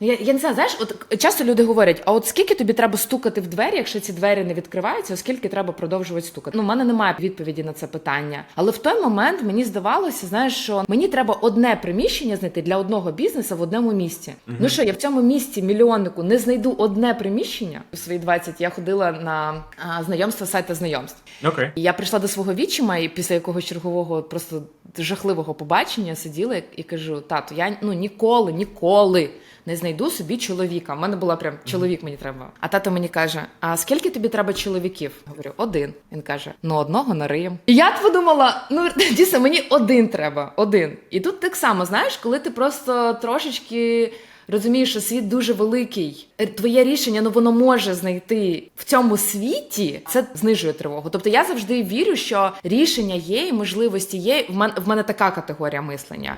Я, я не знаю, знаєш, от часто люди говорять: а от скільки тобі треба стукати в двері, якщо ці двері не відкриваються, оскільки треба продовжувати стукати? Ну, в мене немає відповіді на це питання. Але в той момент мені здавалося, знаєш, що мені треба одне приміщення знайти для одного бізнесу в одному місці. Ну що, я в цьому місці мільйоннику не знайду одне приміщення у свої 20 Я ходила на а, знайомства сайта знайомств. Окей. І я прийшла до свого відчима, і після якогось чергового просто жахливого побачення сиділа і кажу: тату, я ну ніколи, ніколи не знайду собі чоловіка. У мене була прям чоловік мені треба. А тато мені каже: А скільки тобі треба чоловіків? Говорю, один. Він каже: Ну, одного нариєм. І я подумала: ну дійсно, мені один треба, один. І тут так само, знаєш, коли ти просто трошечки. Розумієш, що світ дуже великий. Е, Твоє рішення ну воно може знайти в цьому світі. Це знижує тривогу. Тобто я завжди вірю, що рішення є і можливості є. В мене в мене така категорія мислення.